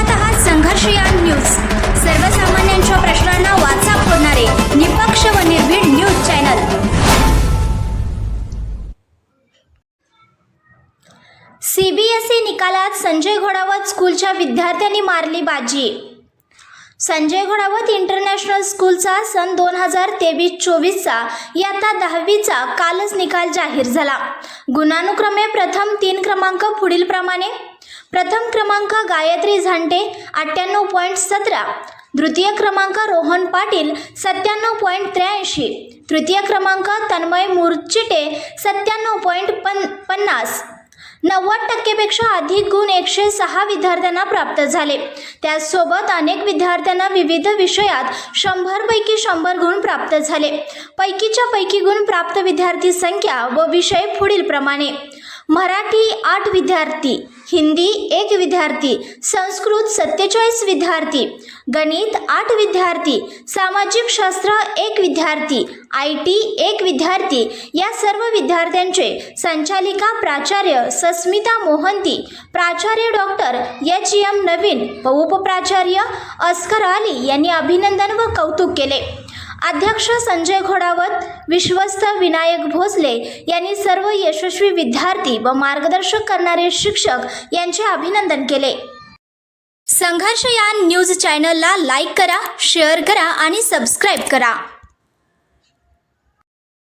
पाहत आहात संघर्षयान न्यूज. सर्वसामान्यांच्या प्रश्नांना वाचा फोडणारे निपक्ष व निर्भीड न्यूज चॅनल. सीबीएसई निकालात संजय घोडावत स्कूलच्या विद्यार्थ्यांनी मारली बाजी. संजय घोडावत इंटरनॅशनल स्कूलचा सन दोन हजार तेवीस चोवीसचा इयत्ता दहावीचा कालच निकाल जाहीर झाला. गुणानुक्रमे प्रथम तीन क्रमांक पुढीलप्रमाणे प्रथम क्रमांक गायत्री झांटे अठ्ठ्याण्णव पॉईंट सतरा. द्वितीय क्रमांक रोहन पाटील सत्त्याण्णव पॉईंट त्र्याऐंशी. तृतीय क्रमांक तन्मय मुरचिटे सत्त्याण्णव पॉईंट पन पन्नास. नव्वद टक्केपेक्षा अधिक गुण एकशे सहा विद्यार्थ्यांना प्राप्त झाले. त्याचसोबत अनेक विद्यार्थ्यांना विविध विषयात शंभरपैकी शंभर गुण प्राप्त झाले. पैकीच्या पैकी गुण प्राप्त विद्यार्थी संख्या व विषय पुढीलप्रमाणे. मराठी आठ विद्यार्थी हिंदी एक विद्यार्थी संस्कृत सत्तेचाळीस विद्यार्थी गणित आठ विद्यार्थी सामाजिक शास्त्र एक विद्यार्थी आय टी एक विद्यार्थी या सर्व विद्यार्थ्यांचे संचालिका प्राचार्य सस्मिता मोहंती प्राचार्य डॉक्टर एच एम नवीन व उपप्राचार्य अस्कर अली यांनी अभिनंदन व कौतुक केले. अध्यक्ष संजय घोडावत विश्वस्त विनायक भोसले यांनी सर्व यशस्वी विद्यार्थी व मार्गदर्शक करणारे शिक्षक यांचे अभिनंदन केले. संघर्ष या न्यूज चॅनलला लाईक करा शेअर करा आणि सबस्क्राईब करा.